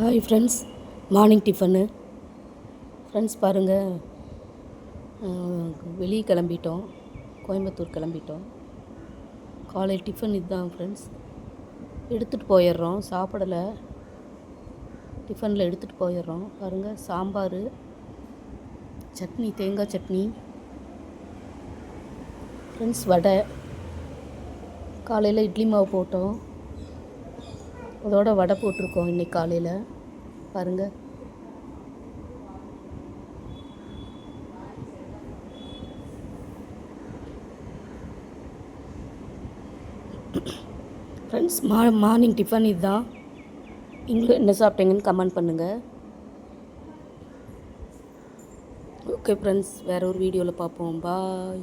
Hi friends morning tiffin friends பாருங்கள் வெளியே கிளம்பிட்டோம். கோயம்புத்தூர் கிளம்பிட்டோம். காலை டிஃபன் இதுதான் ஃப்ரெண்ட்ஸ் எடுத்துகிட்டு போயிடுறோம். சாப்பிடலை. டிஃபனில் எடுத்துகிட்டு போயிடுறோம். பாருங்கள் சாம்பார் சட்னி தேங்காய் சட்னி ஃப்ரெண்ட்ஸ் வடை. காலையில் இட்லி மாவு போட்டோம். அதோட வடை போட்டிருக்கோம் இன்னைக்கு காலையில். பாருங்கள் ஃப்ரெண்ட்ஸ் மா மார்னிங் டிஃபன் இதுதான். நீங்களும் என்ன சாப்பிட்டீங்கன்னு கமெண்ட் பண்ணுங்கள் ஓகே ஃப்ரெண்ட்ஸ் வேறு ஒரு வீடியோவில் பார்ப்போம். பாய்